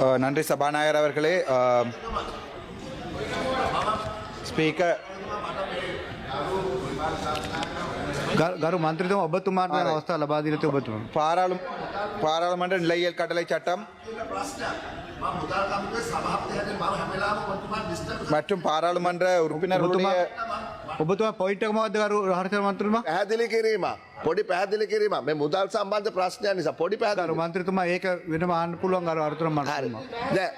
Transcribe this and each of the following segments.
அஹ், நன்றி சபாநாயகர் அவர்களே அஹ், ஸ்பீக்கர் ග- ගරු මන්ත්‍රතුම ඔබතුමාට ආරයි. අවස්ථා ලබා දී නැති ඔබතුමා. பாராளு பாராளுமன்ற நிலையியல் கட்டளை சட்டம் மற்றும் பாராளுமன்ற உறுப்பினர்களுடைய ඔබතුමා පොයිට්ක මොකක්ද ගරු රහර්ත මන්ත්‍රතුමා? පැහැදිලි කිරීම පොඩි පැහැදිලි කිරීම මේ මුදල් සම්බන්ධ ප්‍රශ්නය නිසා පොඩි ගරු පැහැදිලි මන්ත්‍රතුමා ඒක වෙනම අහන්න පුළුවන් ගරු අර්ථන හරි මන්ත්‍රතුමා. දැන්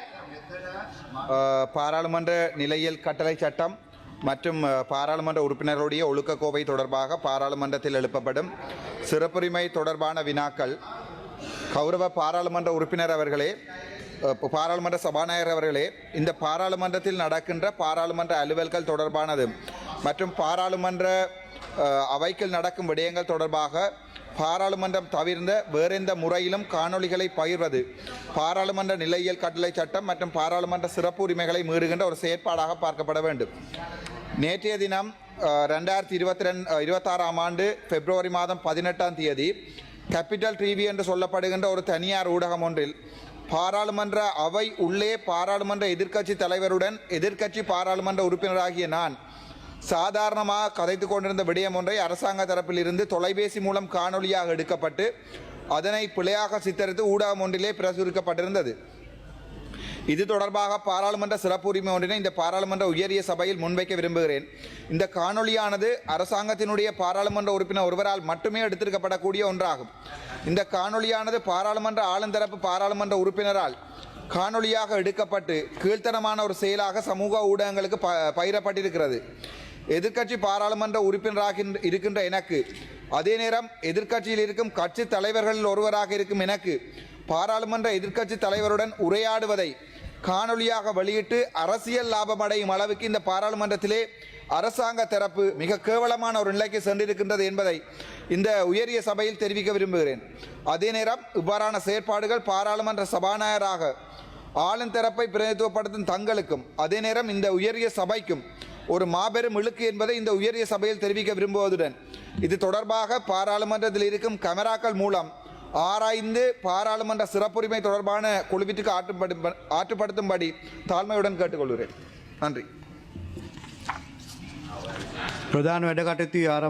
அஹ், பாராளுமன்ற நிலையியல் கட்டளை சட்டம் மற்றும் அஹ், பாராளுமன்ற உறுப்பினர்களுடைய ஒழுக்க கோவை தொடர்பாக பாராளுமன்றத்தில் எழுப்பப்படும் சிறப்புரிமை தொடர்பான வினாக்கள் கௌரவ பாராளுமன்ற உறுப்பினர் அவர்களே அஹ், பாராளுமன்ற சபாநாயகர் அவர்களே இந்த பாராளுமன்றத்தில் நடக்கின்ற பாராளுமன்ற அலுவல்கள் தொடர்பானது மற்றும் பாராளுமன்ற அவைக்கில் அவைக்குள் நடக்கும் விடயங்கள் தொடர்பாக பாராளுமன்றம் தவிர்ந்த வேறெந்த முறையிலும் காணொளிகளை பகிர்வது பாராளுமன்ற நிலையியல் கட்டளை சட்டம் மற்றும் பாராளுமன்ற சிறப்பு உரிமைகளை மீறுகின்ற ஒரு செயற்பாடாக பார்க்கப்பட வேண்டும். நேற்றைய தினம் ரெண்டாயிரத்தி இருபத்தி ரெண்டு இருபத்தாறாம் ஆண்டு பிப்ரவரி மாதம் பதினெட்டாம் தேதி கேபிட்டல் டிவி என்று சொல்லப்படுகின்ற ஒரு தனியார் ஊடகம் ஒன்றில் பாராளுமன்ற அவை உள்ளே பாராளுமன்ற எதிர்க்கட்சி தலைவருடன் எதிர்க்கட்சி பாராளுமன்ற உறுப்பினராகிய நான் சாதாரணமாக கதைத்து கொண்டிருந்த விடயம் ஒன்றை அரசாங்க தரப்பில் இருந்து தொலைபேசி மூலம் காணொளியாக எடுக்கப்பட்டு அதனை பிழையாக சித்தரித்து ஊடகம் ஒன்றிலே பிரசுரிக்கப்பட்டிருந்தது. இது தொடர்பாக பாராளுமன்ற சிறப்பு உரிமை ஒன்றினை இந்த பாராளுமன்ற உயரிய சபையில் முன்வைக்க விரும்புகிறேன். இந்த காணொளியானது அரசாங்கத்தினுடைய பாராளுமன்ற உறுப்பினர் ஒருவரால் மட்டுமே எடுத்திருக்கப்படக்கூடிய ஒன்றாகும். இந்த காணொளியானது பாராளுமன்ற ஆளுந்தரப்பு பாராளுமன்ற உறுப்பினரால் காணொளியாக எடுக்கப்பட்டு கீழ்த்தனமான ஒரு செயலாக சமூக ஊடகங்களுக்கு ப பயிரப்பட்டிருக்கிறது. எதிர்க்கட்சி பாராளுமன்ற உறுப்பினராக இருக்கின்ற எனக்கு அதே நேரம் எதிர்க்கட்சியில் இருக்கும் கட்சி தலைவர்களில் ஒருவராக இருக்கும் எனக்கு பாராளுமன்ற எதிர்க்கட்சி தலைவருடன் உரையாடுவதை காணொளியாக வெளியிட்டு அரசியல் லாபம் அடையும் அளவுக்கு இந்த பாராளுமன்றத்திலே அரசாங்க தரப்பு மிக கேவலமான ஒரு நிலைக்கு சென்றிருக்கின்றது என்பதை இந்த உயரிய சபையில் தெரிவிக்க விரும்புகிறேன். அதே நேரம் இவ்வாறான செயற்பாடுகள் பாராளுமன்ற சபாநாயகராக ஆளும் தரப்பை பிரதிநிதித்துவப்படுத்தும் தங்களுக்கும் அதே நேரம் இந்த உயரிய சபைக்கும் ஒரு மாபெரும் இழுக்கு என்பதை இந்த உயரிய சபையில் தெரிவிக்க விரும்புவதுடன் இது தொடர்பாக பாராளுமன்றத்தில் இருக்கும் கமராக்கள் மூலம் ஆராய்ந்து பாராளுமன்ற சிறப்புரிமை தொடர்பான குழுவிற்கு ஆற்றுப்படு ஆற்றுப்படுத்தும்படி தாழ்மையுடன் கேட்டுக்கொள்கிறேன் நன்றி ප්‍රධාන වැඩ කටයුතු ආරම්භ